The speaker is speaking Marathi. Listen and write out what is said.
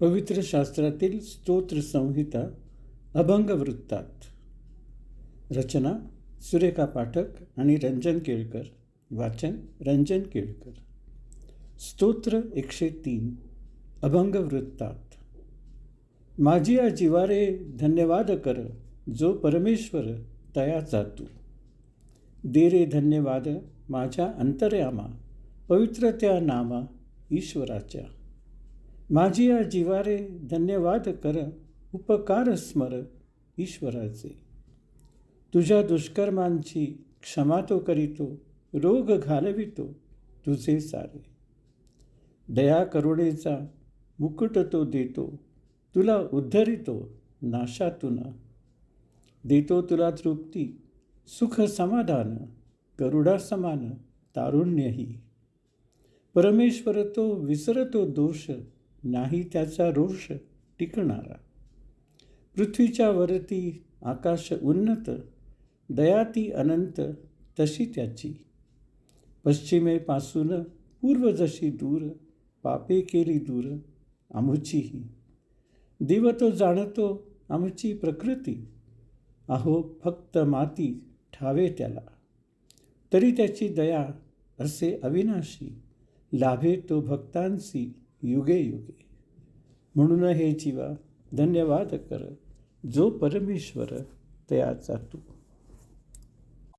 पवित्र शास्त्रातील स्तोत्रसंहिता अभंग वृत्तात रचना सुरेखा पाठक आणि रंजन केळकर. वाचन रंजन केळकर. स्तोत्र एकशे तीन. अभंग वृत्तात माझी या जिवारे धन्यवाद कर जो परमेश्वर तया जातू दे रे धन्यवाद माझ्या अंतर्यामा पवित्र त्या नामा ईश्वराच्या. माझी या जिवारे धन्यवाद कर उपकार स्मर ईश्वराचे. तुझ्या दुष्कर्मांची क्षमा तो करीतो रोग घालवितो तुझे सारे. दया करुणेचा मुकुट तो देतो तुला उद्धरितो नाशातून. देतो तुला तृप्ती सुख समाधान गरुडा समान तारुण्यही. परमेश्वर तो विसरतो दोष नाही त्याचा रोष टिकणारा. पृथ्वीच्या वरती आकाश उन्नत दयाती अनंत तशी त्याची. पश्चिमेपासून पूर्व जशी दूर पापे केली दूर आमुचीही. देव तो जाणतो आमची प्रकृती. अहो फक्त माती ठावे त्याला. तरी त्याची दया असे अविनाशी. लाभे तो भक्तांसी युगे युगे. म्हणून हे जीवा धन्यवाद कर जो परमेश्वर तयाचा तू.